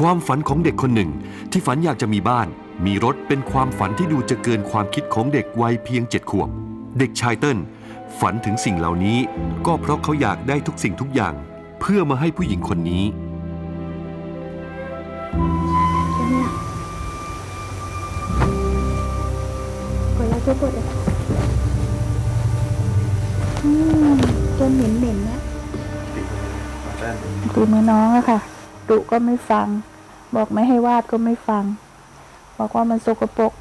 ความฝันของเด็กคนหนึ่ง ที่ฝันอยากจะมีบ้าน มีรถเป็นความฝันที่ดูจะเกินความคิดของเด็กวัยเพียงเจ็ดขวบ เด็กชายเติ้ลฝันถึงสิ่งเหล่านี้ ก็เพราะเขาอยากได้ทุกสิ่งทุกอย่าง เพื่อมาให้ผู้หญิงคนนี้กดแล้วก็กดเลยอืมจนเหม็นเหม็นๆนะตีมือน้องอะค่ะ ดุก็ไม่ฟัง บอกไม่ให้วาดก็ไม่ฟัง บอกว่ามันสกปรก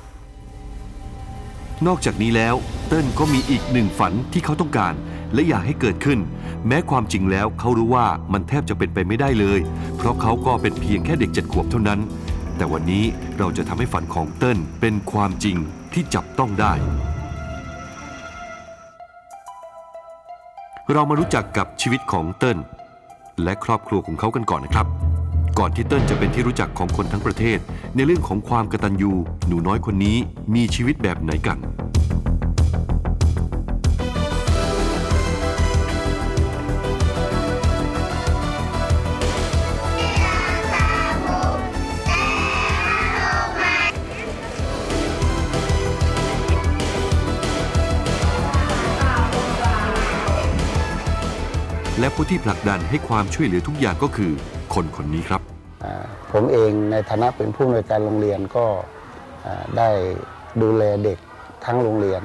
นอกจากนี้แล้วเติ้ลก็มีอีกหนึ่งฝันที่เขาต้องการ และอยากให้เกิดขึ้น แม้ความจริงแล้วเขารู้ว่ามันแทบจะเป็นไปไม่ได้เลย เพราะเขาก็เป็นเพียงแค่เด็กเจ็ดขวบเท่านั้น แต่วันนี้เราจะทำให้ฝันของเติ้ลเป็นความจริงที่จับต้องได้ เรามารู้จักกับชีวิตของเติ้ลและครอบครัวของเขากันก่อนนะครับ ก่อนที่เติ้ลจะเป็นที่รู้จักของคนทั้งประเทศ ในเรื่องของความกระตัญญูหนูน้อยคนนี้มีชีวิตแบบไหนกัน และผู้ที่ผลักดันให้ความช่วยเหลือทุกอย่างก็คือ คนคนนี้ครับ ผมเองในฐานะเป็นผู้อำนวยการโรงเรียนก็ได้ดูแลเด็กทั้งโรงเรียน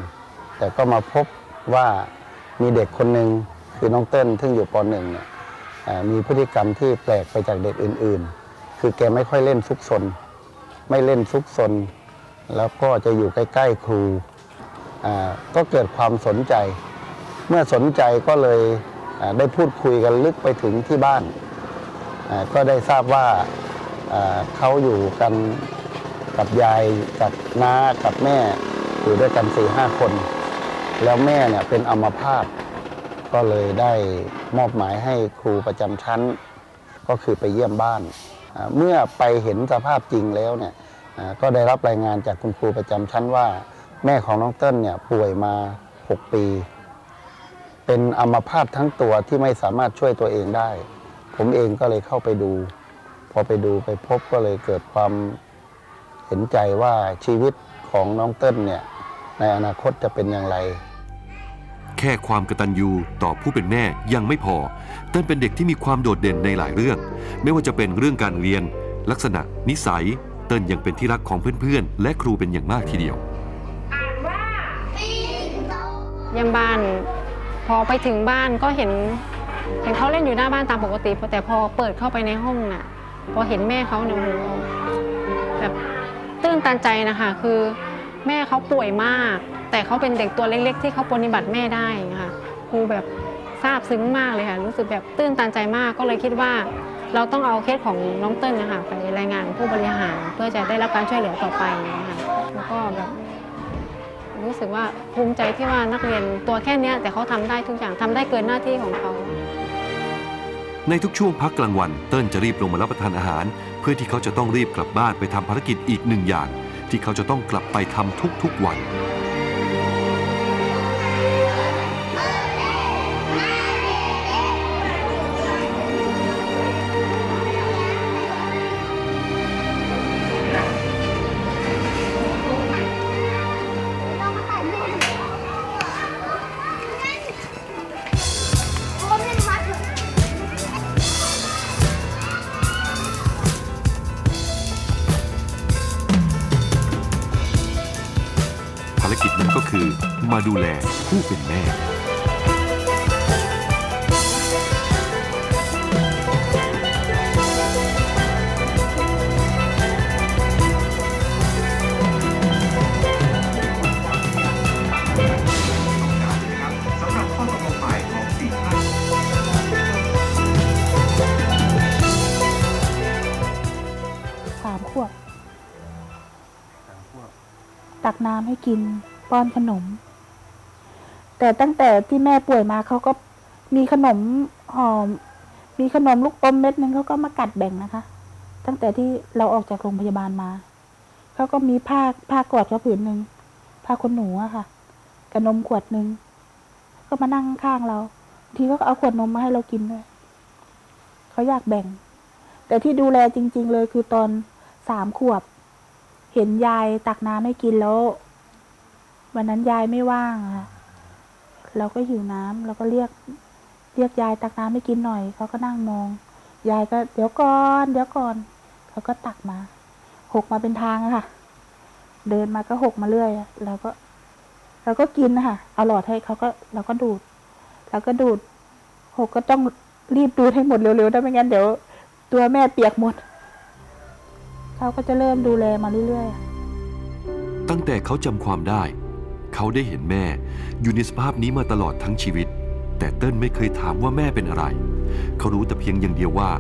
แต่ก็มาพบว่ามีเด็กคนหนึ่งคือน้องเต้นซึ่งอยู่ปหนึ่งเนี่ยมีพฤติกรรมที่แปลกไปจากเด็กอื่น ๆ คือแกไม่ค่อยเล่นซุกซน ไม่เล่นซุกซน แล้วก็จะอยู่ใกล้ ๆ ครู ก็เกิดความสนใจ เมื่อสนใจก็เลยได้พูดคุยกันลึกไปถึงที่บ้าน ก็ได้ทราบว่าเขาอยู่กันกับยายกับน้ากับแม่อยู่ด้วยกันสี่ห้าคน แล้วแม่เนี่ยเป็นอัมพาตก็เลยได้มอบหมายให้ครูประจำชั้น ก็คือไปเยี่ยมบ้าน เมื่อไปเห็นสภาพจริงแล้วเนี่ยก็ได้รับรายงานจากคุณครูประจำชั้นว่า แม่ของน้องเติ้ลเนี่ยป่วยมา 6 ปี เป็นอัมพาตทั้งตัวที่ไม่สามารถช่วยตัวเองได้ ผมเองก็เลยเข้าไปดู พอไปดูไปพบก็เลยเกิดความเห็นใจว่าชีวิตของน้องเติ้ลเนี่ยในอนาคตจะเป็นอย่างไร แค่ความกตัญญูต่อผู้เป็นแม่ยังไม่พอ เติ้ลเป็นเด็กที่มีความโดดเด่นในหลายเรื่อง ไม่ว่าจะเป็นเรื่องการเรียน ลักษณะ นิสัย เติ้ลยังเป็นที่รักของเพื่อนๆ และครูเป็นอย่างมากทีเดียวเยี่ยมบ้าน พอไปถึงบ้านก็เห็น เห็นเขาเล่นอยู่หน้าบ้านตามปกติแต่พอเปิดเข้าไปในห้องน่ะ พอเห็นแม่เขาเนี่ยโอ้โหแบบตื้นตันใจนะคะคือแม่เขาป่วยมาก แต่เขาเป็นเด็กตัวเล็ก ๆ ที่เขาปฏิบัติแม่ได้ค่ะครูแบบซาบซึ้งมากเลยค่ะรู้สึกแบบตื้นตันใจมากก็เลยคิดว่า เราต้องเอาเคสของน้องเติ้ลนะคะไปรายงานผู้บริหารเพื่อจะได้รับการช่วยเหลือต่อไปนะคะแล้วก็แบบ รู้สึกว่าภูมิใจที่ว่านักเรียนตัวแค่เนี้ยแต่เขาทำได้ทุกอย่างทำได้เกินหน้าที่ของเขา ในทุกช่วงพักกลางวัน เติ้ลจะรีบลงมารับประทานอาหาร เพื่อที่เขาจะต้องรีบกลับบ้านไปทำภารกิจอีกหนึ่งอย่าง ที่เขาจะต้องกลับไปทำทุกๆวันารกิจนั้นก็คือ มาดูแลผู้เป็นแม่ น้ำให้กิน ป้อนขนม แต่ตั้งแต่ที่แม่ป่วยมาเขาก็มีขนมหอม มีขนมลูกอมเม็ดหนึ่งเขาก็มากัดแบ่งนะคะ ตั้งแต่ที่เราออกจากโรงพยาบาลมาเขาก็มีผ้าผ้ากอดเขาผืนหนึ่งผ้าขนหนูอะค่ะกับนมขวดหนึ่งก็มานั่งข้างเราบางทีก็เอาขวดนมมาให้เรากินด้วยเขาอยากแบ่ง แต่ที่ดูแลจริง ๆ เลยคือตอนสามขวบ เห็นยายตักน้ำให้กินแล้ว วันนั้นยายไม่ว่างค่ะเราก็หิวน้ำเราก็เรียก เรียกยายตักน้ำให้กินหน่อยเขาก็นั่งมอง ยายก็ เดี๋ยวก่อน เดี๋ยวก่อนเขาก็ตักมา หกมาเป็นทางค่ะ เดินมาก็หกมาเรื่อยเราก็เราก็กินนะคะเอาหลอดให้เขาก็เราก็ดูดเราก็ดูดหกก็ต้องรีบดูดให้หมดเร็วๆถ้าไม่งั้นเดี๋ยว ตัวแม่เปียกหมด เขาก็จะเริ่มดูแลมาเรื่อยๆ ตั้งแต่เขาจำความได้ เขาได้เห็นแม่อยู่ในสภาพนี้มาตลอดทั้งชีวิต แต่เติ้ลไม่เคยถามว่าแม่เป็นอะไร เขารู้แต่เพียงอย่างเดียวว่า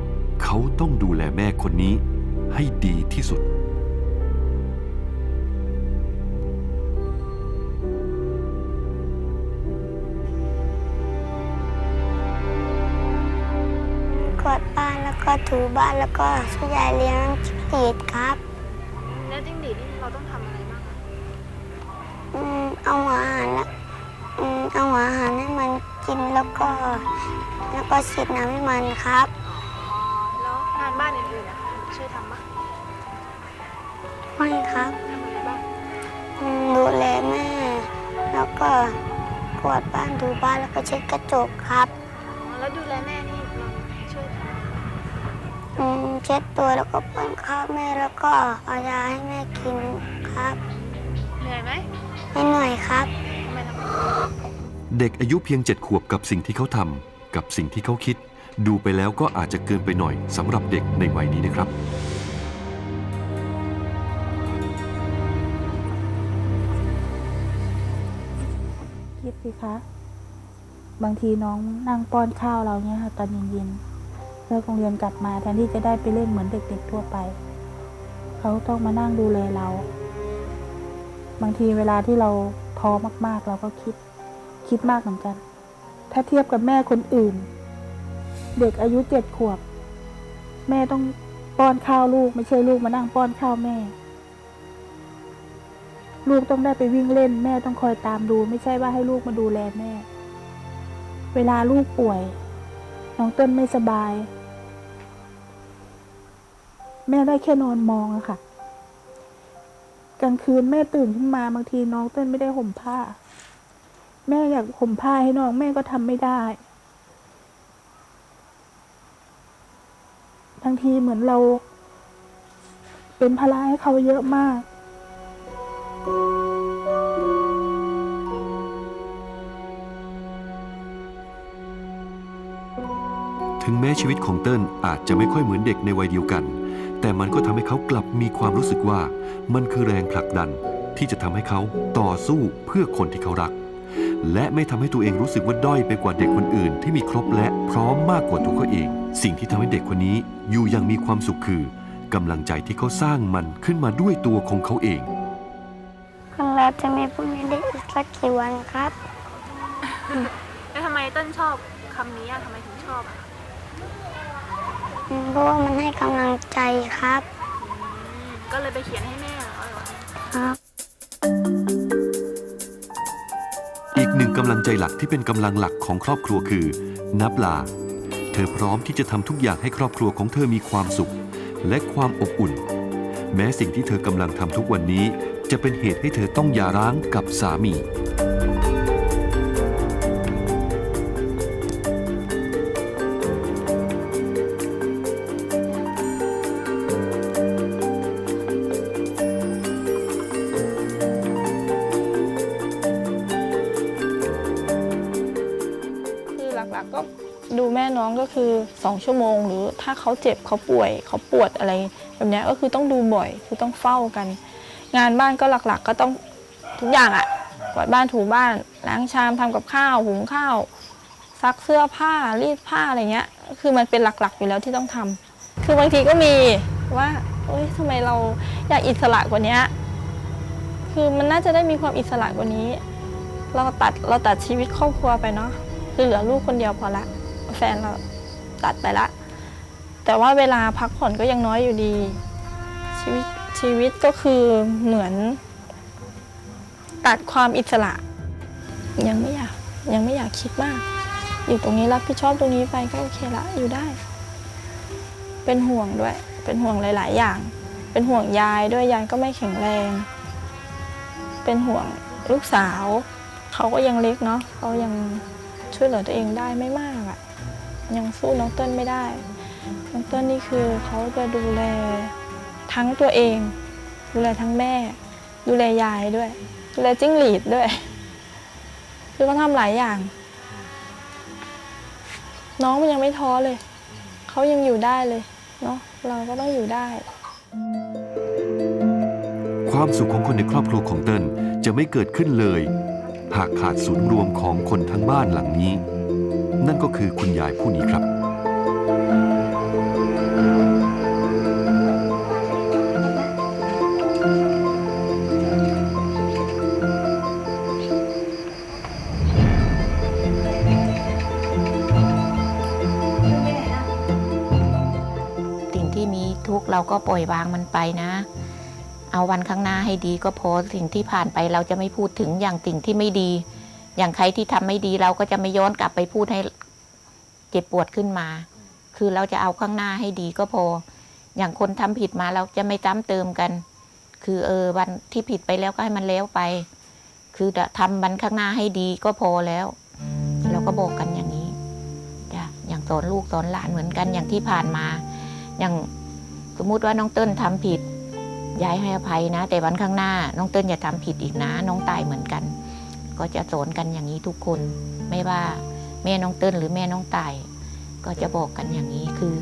เขาต้องดูแลแม่คนนี้ให้ดีที่สุดกวาดบ้านแล้วก็ถูบ้านแล้วก็ช่วยยายเลี้ยง จิ้งหรีดครับ แล้วจิ้งหรีดนี่เราต้องทำอะไรบ้างคะอืมเอาอาหารแล้วอืมเอาอาหารให้มันกินแล้วก็ แล้วก็ฉีดน้ำให้มันครับแล้วงานบ้านอื่นๆนะคะช่วยทำปะไม่ครับ ทำอะไรบ้างอืมดูแลแม่ แล้วก็กวาดบ้านถูบ้านแล้วก็เช็ดกระจกครับ อ๋อแล้วดูแลแม่นี่เราช่วยทำอะไรอืมเช็ดตัวแล้วก็ป้อนข้าวแม่แล้วก็เอายาให้แม่กินครับ เหนื่อยไหมไม่เหนื่อยครับ ทำไมทำเด็กอายุเพียงเจ็ดขวบกับสิ่งที่เขาทำกับสิ่งที่เขาคิด ดูไปแล้วก็อาจจะเกินไปหน่อยสำหรับเด็กในวัยนี้นะครับ คิดสิคะ บางทีน้องนั่งป้อนข้าวเราเนี่ยค่ะ ตอนเย็นๆเลิกโรงเรียนกลับมาแทนที่จะได้ไปเล่นเหมือนเด็กๆทั่วไป เขาต้องมานั่งดูแลเรา บางทีเวลาที่เราท้อมากๆ เราก็คิด คิดมากเหมือนกัน ถ้าเทียบกับแม่คนอื่น เด็กอายุเจ็ดขวบ แม่ต้องป้อนข้าวลูก ไม่ใช่ลูกมานั่งป้อนข้าวแม่ ลูกต้องได้ไปวิ่งเล่น แม่ต้องคอยตามดู ไม่ใช่ว่าให้ลูกมาดูแลแม่ เวลาลูกป่วย น้องเต้นไม่สบาย แม่ได้แค่นอนมองอะค่ะ กลางคืนแม่ตื่นขึ้นมาบางทีน้องเต้นไม่ได้ห่มผ้า แม่อยากห่มผ้าให้น้องแม่ก็ทำไม่ได้บางทีเหมือนเรา เป็นภาระให้เขาเยอะมากถึงแม้ชีวิตของเติ้ลอาจจะไม่ค่อยเหมือนเด็กในวัยเดียวกัน แต่มันก็ทำให้เขากลับมีความรู้สึกว่ามันคือแรงผลักดันที่จะทำให้เขาต่อสู้เพื่อคนที่เขารัก และไม่ทำให้ตัวเองรู้สึกว่าด้อยไปกว่าเด็กคนอื่น ที่มีครบและพร้อมมากกว่าตัวเขาเอง สิ่งที่ทำให้เด็กคนนี้อยู่อย่างมีความสุขคือกำลังใจที่เขาสร้างมันขึ้นมาด้วยตัวของเขาเองของเราจะมีพรุ่งนี้ได้อีกสักกี่วันครับ แล้วทำไมเต้นชอบคำนี้อะทำไมถึงชอบอะอืม เพราะว่ามันให้กำลังใจครับอืมก็เลยไปเขียนให้แม่เหรอครับ อีกหนึ่งกำลังใจหลักที่เป็นกำลังหลักของครอบครัวคือ นับลา เธอพร้อมที่จะทำทุกอย่างให้ครอบครัวของเธอมีความสุข และความอบอุ่น แม้สิ่งที่เธอกำลังทำทุกวันนี้ จะเป็นเหตุให้เธอต้องหย่าร้างกับสามี ก็คือ 2 ชั่วโมง หรือถ้าเขาเจ็บเขาป่วยเขาปวดอะไรแบบนี้ก็คือต้องดูบ่อยคือต้องเฝ้ากัน งานบ้านก็หลักๆ ก็ต้องทุกอย่างอะกวาดบ้านถูบ้านล้างชามทำกับข้าวหุงข้าวซักเสื้อผ้ารีดผ้าอะไรเงี้ย คือมันเป็นหลักๆอยู่แล้วที่ต้องทำคือบางทีก็มีว่าเอ้ยทำไมเราอยากอิสระกว่านี้คือมันน่าจะได้มีความอิสระกว่านี้ เราตัดเราตัดชีวิตครอบครัวไปเนาะคือเหลือลูกคนเดียวพอละ แฟนเราตัดไปละ แต่ว่าเวลาพักผ่อนก็ยังน้อยอยู่ดี ชีวิตชีวิตก็คือเหมือน ตัดความอิสระ ยังไม่อยากยังไม่อยากคิดมาก อยู่ตรงนี้รับผิดชอบตรงนี้ไปก็โอเคละอยู่ได้ เป็นห่วงด้วย เป็นห่วงหลาย ๆ อย่าง เป็นห่วงยายด้วยยายก็ไม่แข็งแรง เป็นห่วงลูกสาว เขาก็ยังเล็กเนาะเขายังช่วยเหลือตัวเองได้ไม่มาก ยังสู้น้องเติ้ลไม่ได้ น้องเติ้ลนี่คือเขาจะดูแลทั้งตัวเอง ดูแลทั้งแม่ ดูแลยายด้วย ดูแลจิ้งหรีดด้วย คือเขาทำหลายอย่าง น้องมันยังไม่ท้อเลย เขายังอยู่ได้เลยเนาะเราก็ต้องอยู่ได้ ความสุขของคนในครอบครัวของเติ้ลจะไม่เกิดขึ้นเลย หากขาดศูนย์รวมของคนทั้งบ้านหลังนี้ นั่นก็คือคุณยายผู้นี้ครับ สิ่งที่มีทุกข์เราก็ปล่อยวางมันไปนะ เอาวันข้างหน้าให้ดีก็พอสิ่งที่ผ่านไปเราจะไม่พูดถึงอย่างสิ่งที่ไม่ดี อย่างใครที่ทำไม่ดีเราก็จะไม่ย้อนกลับไปพูดให้เจ็บปวดขึ้นมา คือเราจะเอาข้างหน้าให้ดีก็พอ อย่างคนทำผิดมาเราจะไม่ซ้ำเติมกัน คือเออวันที่ผิดไปแล้วก็ให้มันแล้วไป คือจะทำวันข้างหน้าให้ดีก็พอแล้ว เราก็บอกกันอย่างนี้จ้ะอย่างสอนลูกสอนหลานเหมือนกันอย่างที่ผ่านมา อย่างสมมุติว่าน้องเติ้ลทำผิดยายให้อภัยนะ แต่วันข้างหน้าน้องเติ้ลอย่าทำผิดอีกนะ น้องตายเหมือนกัน ก็จะสอนกันอย่างนี้ทุกคน ไม่ว่าแม่น้องเติ้ลหรือแม่น้องไตายก็จะบอกกันอย่างนี้คือ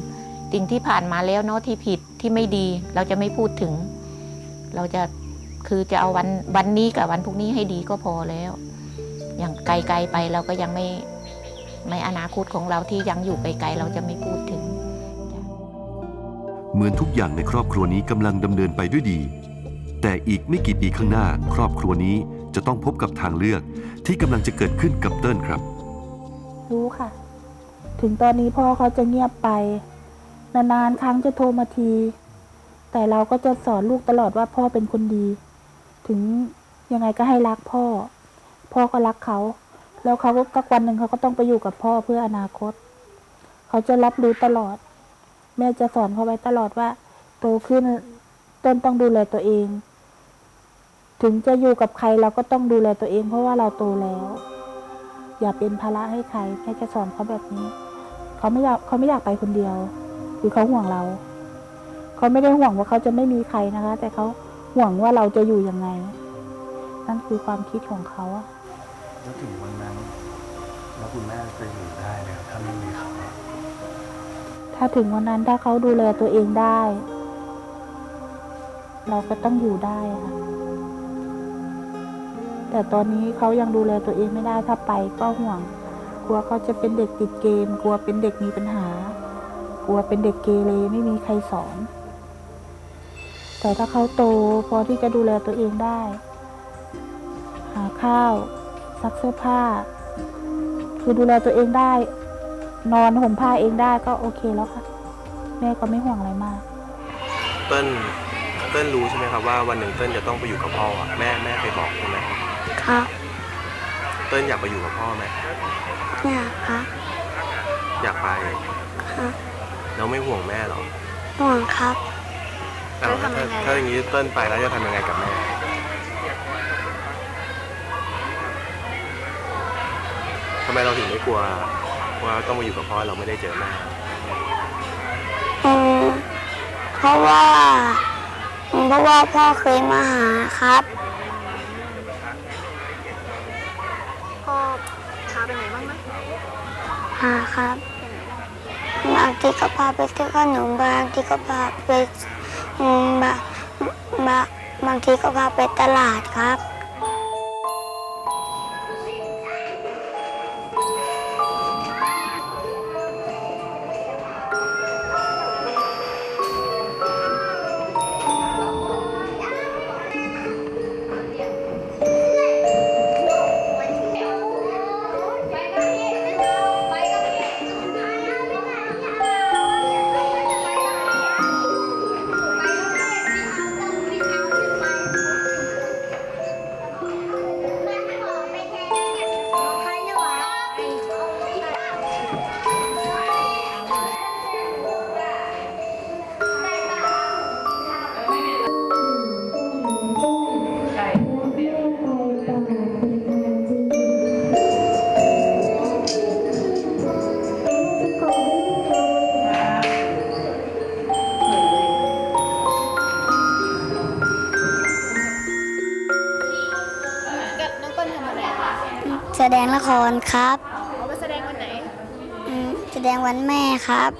สิ่งที่ผ่านมาแล้วเนาะที่ผิดที่ไม่ดีเราจะไม่พูดถึง เราจะคือจะเอาวันวันนี้กับวันพรุ่งนี้ให้ดีก็พอแล้ว อย่างไกลๆไปเราก็ยังไม่ไม่อนาคตของเราที่ยังอยู่ไกลๆเราจะไม่พูดถึง เหมือนทุกอย่างในครอบครัวนี้กำลังดำเนินไปด้วยดี แต่อีกไม่กี่ปีข้างหน้า ครอบครัวนี้ จะต้องพบกับทางเลือกที่กำลังจะเกิดขึ้นกับเติ้ลครับ รู้ค่ะ ถึงตอนนี้พ่อเขาจะเงียบไป นานๆครั้งจะโทรมาที แต่เราก็จะสอนลูกตลอดว่าพ่อเป็นคนดี ถึงยังไงก็ให้รักพ่อ พ่อก็รักเขา แล้วเขาก็สักวันหนึ่งเขาก็ต้องไปอยู่กับพ่อเพื่ออนาคต เขาจะรับรู้ตลอด แม่จะสอนเขาไว้ตลอดว่า โตขึ้นต้นต้องดูแลตัวเอง ถึงจะอยู่กับใครเราก็ต้องดูแลตัวเอง เพราะว่าเราโตแล้ว อย่าเป็นภาระให้ใครแม่จะสอนเขาแบบนี้ เขาไม่อยากเขาไม่อยากไปคนเดียว คือเขาห่วงเรา เขาไม่ได้ห่วงว่าเขาจะไม่มีใครนะคะ แต่เขาห่วงว่าเราจะอยู่ยังไง นั่นคือความคิดของเขาอะแล้วถึงวันนั้น แล้วคุณแม่จะอยู่ได้เลยถ้าไม่มีเขาถ้าถึงวันนั้นถ้าเขาดูแลตัวเองได้ เราก็ต้องอยู่ได้ค่ะ แต่ตอนนี้เขายังดูแลตัวเองไม่ได้ถ้าไปก็ห่วง กลัวเขาจะเป็นเด็กติดเกม กลัวเป็นเด็กมีปัญหา กลัวเป็นเด็กเกเรไม่มีใครสอน แต่ถ้าเขาโตพอที่จะดูแลตัวเองได้ หาข้าวซักเสื้อผ้า คือดูแลตัวเองได้ นอนห่มผ้าเองได้ก็โอเคแล้วค่ะ แม่ก็ไม่ห่วงอะไรมาก เติ้ลเติ้ลรู้ใช่ไหมครับว่าวันหนึ่งเติ้ลจะต้องไปอยู่กับพ่ออะแม่แม่เคยบอกใช่ไหม ครับเติ้ลอยากไปอยู่กับพ่อไหมเนี่ยครับอยากไปครับแล้วไม่ห่วงแม่เหรอห่วงครับอ้าวแล้วทำถ้ายังไงถ้าอย่างนี้เติ้ลไปแล้วจะทำยังไงกับแม่ทำไมเราถึงไม่กลัวว่าต้องมาอยู่กับพ่อเราไม่ได้เจอแม่อืมเพราะว่าเพราะว่าพ่อเคยมาหาครับ พ่อพาไปไหนบ้างไหม หาครับบางทีก็พาไปซื้อขนมบางทีก็พาไปมบางบางบางทีก็พาไปตลาดครับ ครับ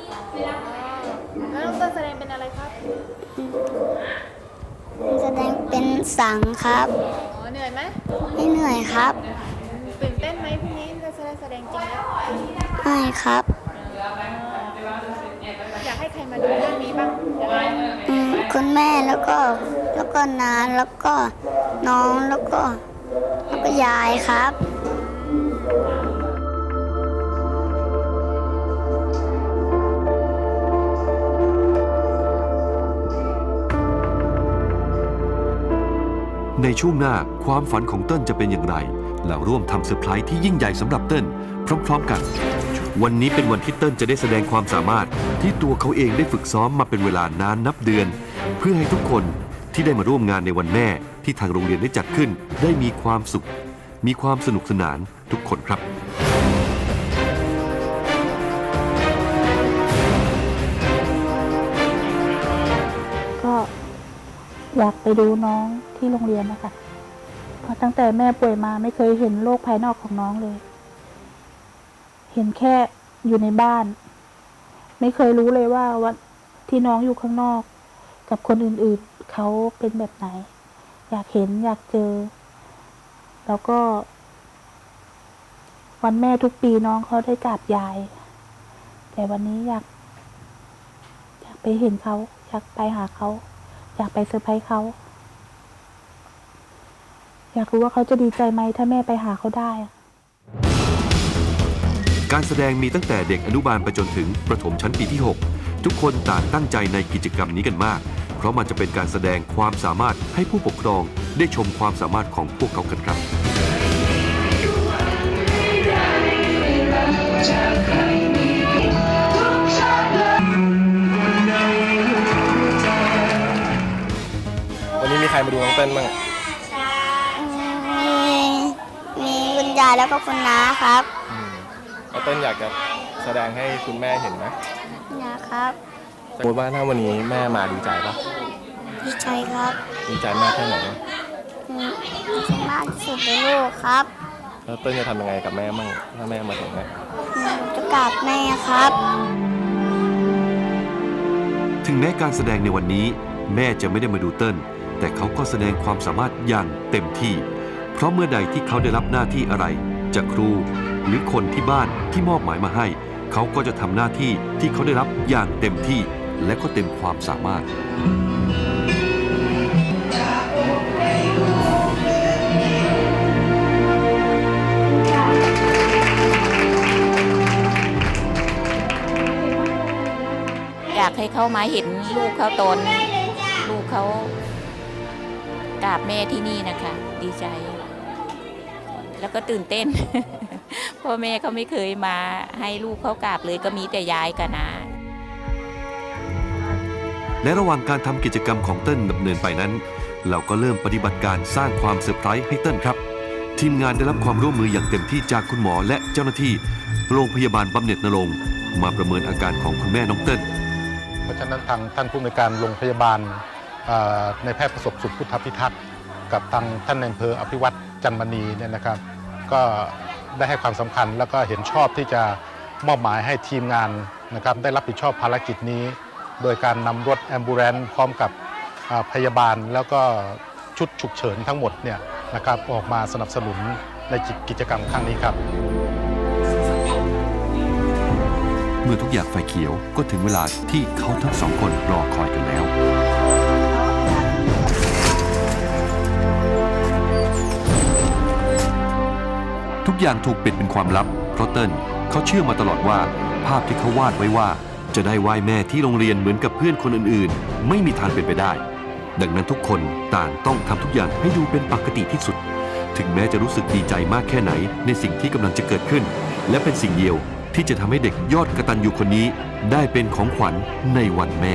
แล้วน้องเต้นแสดงเป็นอะไรครับ แสดงเป็นสังครับ อ๋อ เหนื่อยไหมไม่เหนื่อยครับ ตื่นเต้นไหมพรุ่งนี้จะแสดงแสดงจริงแล้วไม่ครับ อยากให้ใครมาดูเรื่องนี้บ้างอืมคุณแม่แล้วก็ แล้วก็น้าแล้วก็น้องแล้วก็ แล้วก็ยายครับ ในช่วงหน้าความฝันของเติ้ลจะเป็นอย่างไร เราร่วมทำเซอร์ไพรส์ที่ยิ่งใหญ่สำหรับเติ้ลพร้อม ๆ กัน วันนี้เป็นวันที่เติ้ลจะได้แสดงความสามารถ ที่ตัวเขาเองได้ฝึกซ้อมมาเป็นเวลานานนับเดือน เพื่อให้ทุกคนที่ได้มาร่วมงานในวันแม่ ที่ทางโรงเรียนได้จัดขึ้น ได้มีความสุข มีความสนุกสนานทุกคนครับ อยากไปดูน้องที่โรงเรียนนะคะ เพราะตั้งแต่แม่ป่วยมาไม่เคยเห็นโลกภายนอกของน้องเลย เห็นแค่อยู่ในบ้าน ไม่เคยรู้เลยว่าวันที่น้องอยู่ข้างนอก กับคนอื่นๆเขาเป็นแบบไหน อยากเห็นอยากเจอ แล้วก็ วันแม่ทุกปีน้องเขาได้กราบยาย แต่วันนี้อยาก อยากไปเห็นเขาอยากไปหาเขา อยากไปเซอร์ไพรส์เขา อยากรู้ว่าเขาจะดีใจไหมถ้าแม่ไปหาเขาได้อะการแสดงมีตั้งแต่เด็กอนุบาลไปจนถึงประถมชั้นปีที่ 6 ทุกคนต่างตั้งใจในกิจกรรมนี้กันมาก เพราะมันจะเป็นการแสดงความสามารถให้ผู้ปกครองได้ชมความสามารถของพวกเขากันครับ รมาดูน้องเต้นบ้างมีมีคุณยายแล้วก็คุณน้าครับอืมแล้วเต้นอยากจะแสดงให้คุณแม่เห็นไหมนะครับสมมติว่าถ้าวันนี้แม่มาดีใจปะดีใจครับดีใจมากแค่ไหนอืมดีใจมากที่สุดในโลกครับแล้วเต้นจะทำยังไงกับแม่มั่งถ้าแม่มาถึงเนี่ยอืมจะกราบแม่ครับ ถึงแม้การแสดงในวันนี้ แม่จะไม่ได้มาดูเติ้ล แต่เขาก็แสดงความสามารถอย่างเต็มที่ เพราะเมื่อใดที่เขาได้รับหน้าที่อะไร จากครู หรือคนที่บ้านที่มอบหมายมาให้ เขาก็จะทำหน้าที่ที่เขาได้รับอย่างเต็มที่และก็เต็มความสามารถอยากให้เขามาเห็นลูกเขาตอนลูกเขา ราบแม่ที่นี่นะคะ ดีใจ แล้วก็ตื่นเต้นเพราะแม่เขาไม่เคยมาให้ลูกเขากราบเลยก็มีแต่ยายกับนาและระหว่างการทำกิจกรรมของเติ้ลดำเนินไปนั้น เราก็เริ่มปฏิบัติการสร้างความเซอร์ไพรส์ให้เติ้ลครับ ทีมงานได้รับความร่วมมืออย่างเต็มที่จากคุณหมอและเจ้าหน้าที่ โรงพยาบาลบำเหน็จนรงค์มาประเมินอาการของคุณแม่น้องเติ้ลเพราะฉะนั้นทางท่านผู้อำนวยการโรงพยาบาลเอ่อ ในแพทย์ประสบสุขพุทธพิทักษ์กับทางท่านในอำเภออภิวัตจันมณีเนี่ยนะครับ ก็ได้ให้ความสำคัญแล้วก็เห็นชอบที่จะมอบหมายให้ทีมงานนะครับได้รับผิดชอบภารกิจนี้ โดยการนำรถแอมบูเรนพร้อมกับพยาบาลแล้วก็ชุดฉุกเฉินทั้งหมดเนี่ยนะครับออกมาสนับสนุนในกิจกรรมครั้งนี้ครับ เมื่อทุกอย่างไฟเขียวก็ถึงเวลาที่เขาทั้งสองคนรอคอยกันแล้ว ทุกอย่างถูกปิดเป็นความลับ เพราะเติ้ลเขาเชื่อมาตลอดว่า ภาพที่เขาวาดไว้ว่า จะได้ไหว้แม่ที่โรงเรียนเหมือนกับเพื่อนคนอื่นๆ ไม่มีทางเป็นไปได้ ดังนั้นทุกคนต่างต้องทำทุกอย่างให้ดูเป็นปกติที่สุด ถึงแม้จะรู้สึกดีใจมากแค่ไหน ในสิ่งที่กำลังจะเกิดขึ้น และเป็นสิ่งเดียวที่จะทำให้เด็กยอดกระตันยูคนนี้ ได้เป็นของขวัญในวันแม่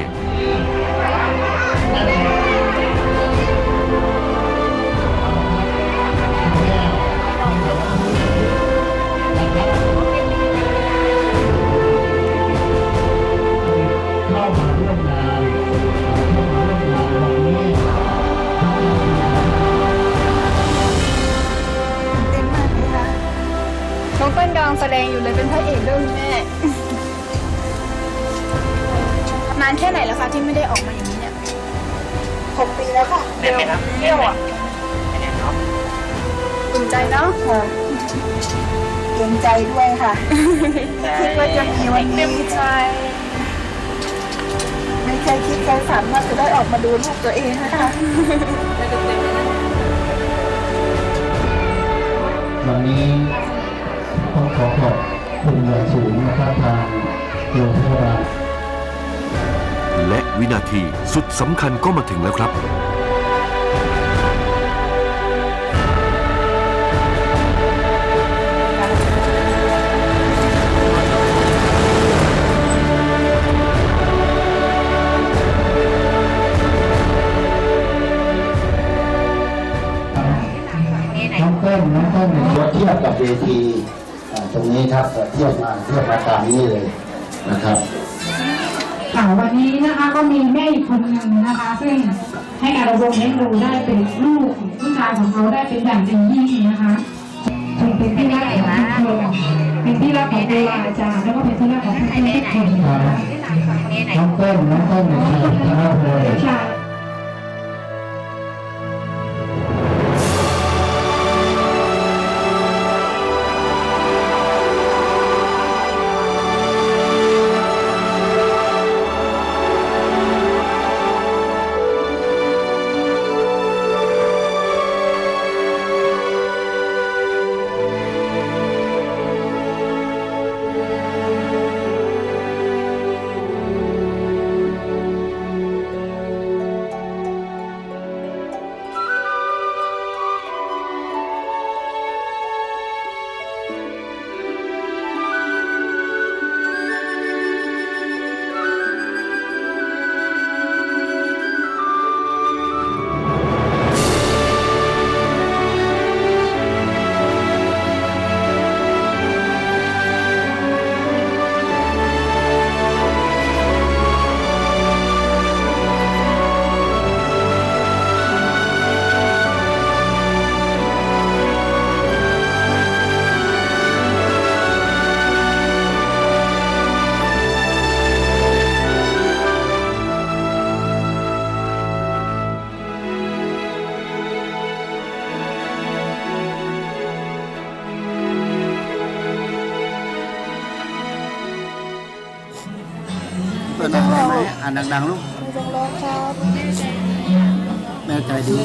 งแสดงอยู่เลยเป็นพระเอกเรื่องนี้แม่ นานแค่ไหนแล้วคะที่ไม่ได้ออกมาอย่างนี้เนี่ยหกปีแล้วค่ะเดี๋ยวเที่ยวอะภูมิใจเนาะค่ะเก่งใจด้วยค่ะคิดว่าจะมีวันนี้ใช่ไม่เคยคิดเคยฝันว่าจะได้ออกมาดูลูกตัวเองนะคะวันนี้ ขอขอบคุณอย่างสูงนะครับทางโรงพยาบาลและวินาทีสุดสำคัญก็มาถึงแล้วครับน้องเต้นน้องเต้นเนี่ยเทียบกับเวทีอ่า ตรงนี้ครับเทียบมาเทียบมาตามนี้เลยนะครับค่ะวันนี้นะคะก็มีแม่อีกคนหนึ่งนะคะ ซึ่งให้การระบบเลี้ยงดูได้เป็นลูกผู้ชายของเขาได้เป็นอย่างเต็มที่นะคะคงเป็นที่รักของทุกคนเป็นที่รักของครูบาอาจารย์แล้วก็เป็นที่รักของเพื่อนๆทุกคนนะคะน้องเต้นน้องเต้นเนี่ยชัยชนะเลย อ่านดังๆลูกไม่ต้องร้องครับแม่ใจดี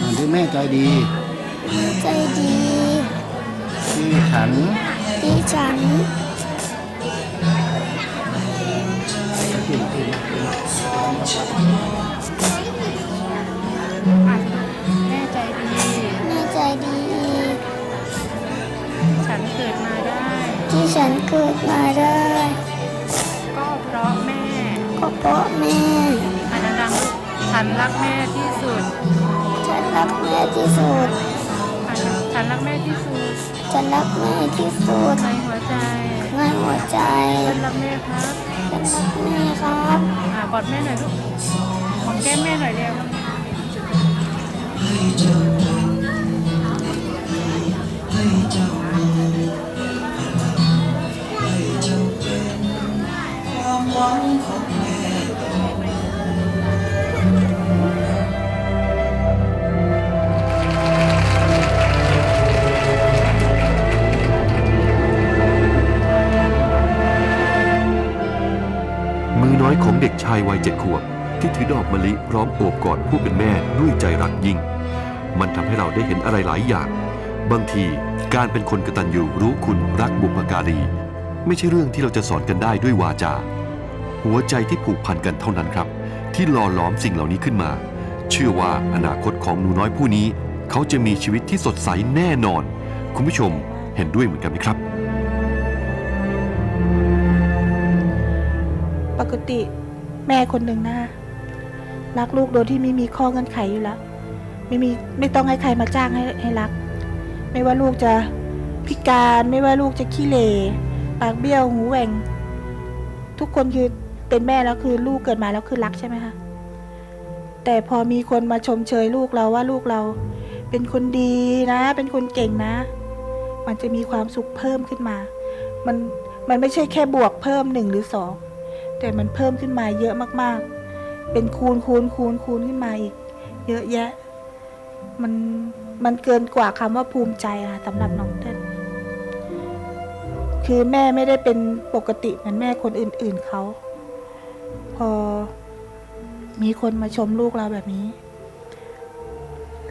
อ่านที่แม่ใจดีใจดีที่ฉันที่ฉันแม่ใจดี แม่ใจดี ฉันเกิดมาได้ ที่ฉันเกิดมาได้ เพราะแม่อันดังๆลูกฉันรักแม่ที่สุด ฉันรักแม่ที่สุดฉันรักแม่ที่สุด ฉันรักแม่ที่สุดในหัวใจในหัวใจฉันรักแม่ครับฉันรักแม่ครับอ่ากอดแม่หน่อยลูกหอมแก้มแม่หน่อยเร็วมือน้อย ของเด็กชายวัยเจ็ดขวบ ที่ถือดอกมะลิพร้อมโอบกอดผู้เป็นแม่ด้วยใจรักยิ่ง มันทำให้เราได้เห็นอะไรหลายอย่าง บางทีการเป็นคนกตัญญูรู้คุณรักบุพการี ไม่ใช่เรื่องที่เราจะสอนกันได้ด้วยวาจา หัวใจที่ผูกพันกันเท่านั้นครับ ที่หล่อหลอมสิ่งเหล่านี้ขึ้นมา เชื่อว่าอนาคตของหนูน้อยผู้นี้ เขาจะมีชีวิตที่สดใสแน่นอน คุณผู้ชมเห็นด้วยเหมือนกันไหมครับ ติ แม่คนหนึ่งนะรักลูกโดยที่ไม่มีข้อเงื่อนไขอยู่แล้วไม่มีไม่ต้องให้ใครมาจ้างให้ให้รัก ไม่ว่าลูกจะพิการไม่ว่าลูกจะขี้เหร่ปากเบี้ยวหูแหว่ง ทุกคนคือเป็นแม่แล้วคือลูกเกิดมาแล้วคือรักใช่ไหมคะแต่พอมีคนมาชมเชยลูกเราว่าลูกเรา เป็นคนดีนะ เป็นคนเก่งนะ มันจะมีความสุขเพิ่มขึ้นมา มันมันไม่ใช่แค่บวกเพิ่มหนึ่งหรือสอง แต่มันเพิ่มขึ้นมาเยอะมากๆ เป็นคูณคูณคูณคูณขึ้นมาอีก เยอะแยะ มันมันเกินกว่าคำว่าภูมิใจอะสำหรับน้องเต้นคือแม่ไม่ได้เป็นปกติเหมือนแม่คนอื่น ๆเขา พอมีคนมาชมลูกเราแบบนี้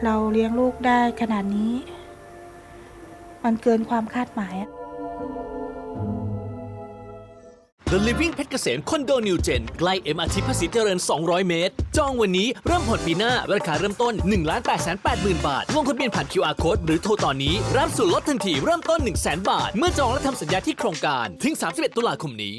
เราเลี้ยงลูกได้ขนาดนี้ มันเกินความคาดหมายอะ The Living เพชรเกษมคอนโดนิวเจนใกล้ MRT ภาษีเจริญ 200 เมตร จองวันนี้เริ่มผ่อนปีหน้า ราคาเริ่มต้น 1 8 8 0 0 0 บาท ลงทะเบียนผ่าน QR Code หรือโทรตอนนี้ รับส่วนลดทันทีเริ่มต้น 1 0 0 0 0 0 บาท เมื่อจองและทำสัญญาที่โครงการ ถึง 31 ตุลาคมนี้